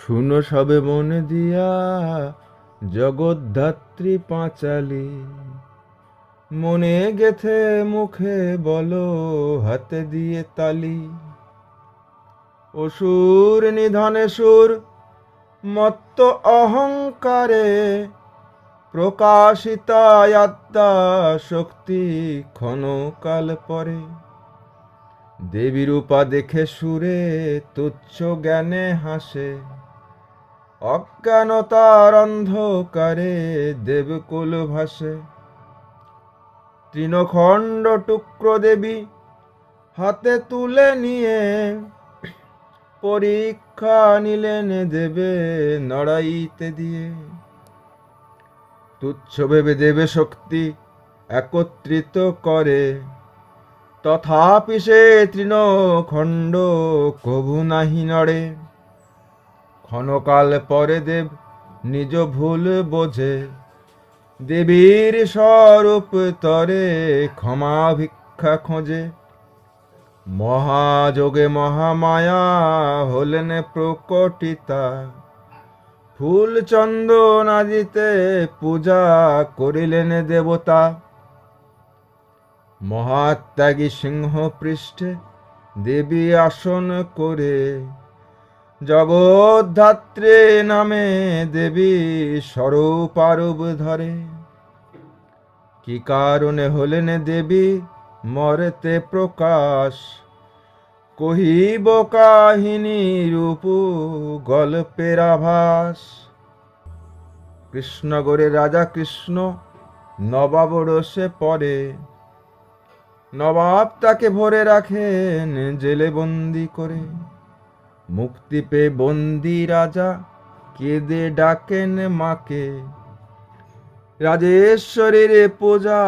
শুনো সবে মন দিয়া, জগদ্ধাত্রী পাঁচালি। মনে গেথে মুখে বলো, হাতে দিয়ে তালি। অসুর নিধনে সুর, মত্ত অহংকারে প্রকাশিতা আত্মা শক্তি ক্ষণকাল পরে। দেবী রূপা দেখে সুরে, তুচ্ছ জ্ঞানে হাসে। অজ্ঞানতার অন্ধকারে দেবকুল ভাসে। তৃণখণ্ড টুকরো দেবী হাতে তুলে নিয়ে পরীক্ষা নিলেন দেবে নড়াইতে দিয়ে। তুচ্ছ ভেবে দেবে শক্তি একত্রিত করে, তথাপি সে তৃণখণ্ড কভু নাহি নড়ে। ক্ষণকাল পরে দেব নিজ ভুল বোঝে। দেবীর স্বরূপ তরে ক্ষমা ভিক্ষা খোঁজে। মহাযোগে মহামায়া হলেন প্রকটিতা। ফুল চন্দন আদিতে পূজা করিলেন দেবতা। মহাত্যাগী সিংহ পৃষ্ঠে দেবী আসন করে জগদ্ধাত্রে নামে দেবী স্বরূপারূপ ধরে। কি কারণে হলেন দেবী? মরেতে প্রকাশ। কহিব কাহিনী রূপ, গল্পের আভাস। কৃষ্ণগড়ে রাজা কৃষ্ণ নবাব রসে পড়ে। নবাব তাকে ভরে রাখেন, জেলে বন্দি করে। মুক্তি পেয়ে বন্দি রাজা, কেঁদে ডাকেন মাকে। রাজেশ্বরীর পূজা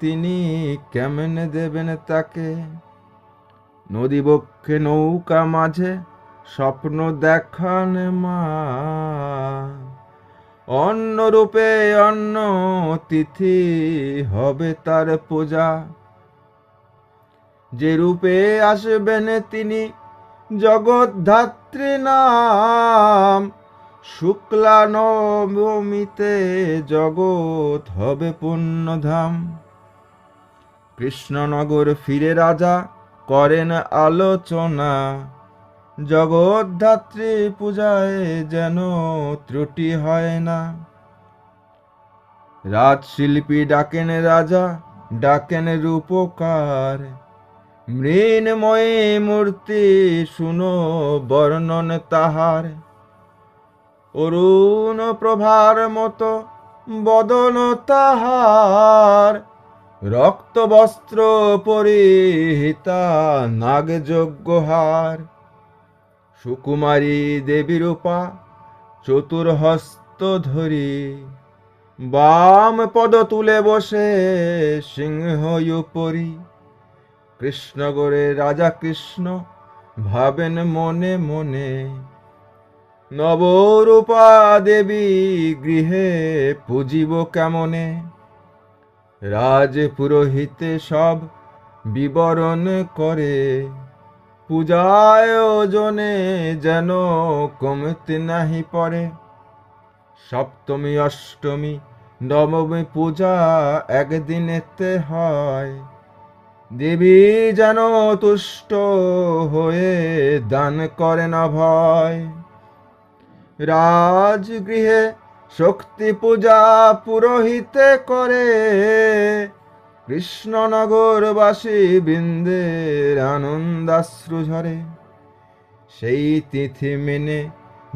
তিনি কেমন দেবেন তাকে? নদী বক্ষে নৌকা মাঝে স্বপ্ন দেখান মা। অন্য রূপে অন্য তিথি হবে তার পূজা। যে রূপে আসবেন তিনি জগদ্ধাত্রী নাম শুক্লা নবমীতে জগৎ হবে পুণ্যধাম। কৃষ্ণনগর ফিরে রাজা করেন আলোচনা, জগদ্ধাত্রী পূজায় যেন ত্রুটি হয় না। রাজশিল্পী ডাকেন রাজা, ডাকেন রূপকার মৃন্ময়ী মূর্তি শুনো বর্ণন তাহার। অরুণ প্রভার মতো বদন তাহার। রক্ত বস্ত্র পরিহিতা নাগ যজ্ঞহার সুকুমারী দেবী রূপা চতুর্হস্ত ধরি। বাম পদ তুলে বসে সিংহ উপরি। কৃষ্ণগড়ে রাজা কৃষ্ণ ভাবেন মনে মনে, নবরূপা দেবী গৃহে পুজিব কেমনে? রাজ পুরোহিতে সব বিবরণ করে, পূজায় ওজনে যেন কমতে নাহি পড়ে। সপ্তমী, অষ্টমী, নবমী পূজা একদিনেতে হয় দেবী যেন তুষ্ট হয়ে দান করেন ভয় রাজগৃহে শক্তি পূজা পুরোহিতে করে কৃষ্ণনগরবাসী বৃন্দের আনন্দাশ্রু ঝরে। সেই তিথি মেনে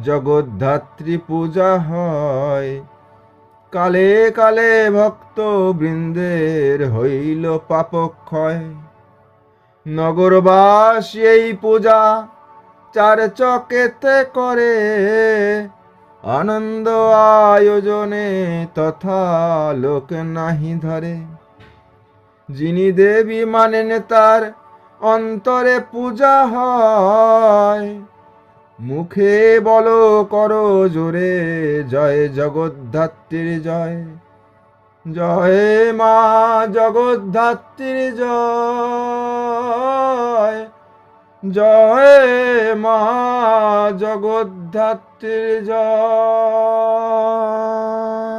জগদ্ধাত্রী পূজা হয়। কালে কালে ভক্ত বৃন্দের হইল পাপক্ষয়। নগরবাসী এই পূজা চার চকেতে করে। আনন্দ আয়োজনে তথা লোক নাহি ধরে। যিনি দেবী মানেন তার অন্তরে পূজা হয়। মুখে বলো করো জোরে, জয় জগদ্ধাত্রীর জয়। জয় মা জগদ্ধাত্রীর জয়। জয় মা জগদ্ধাত্রীর জয়।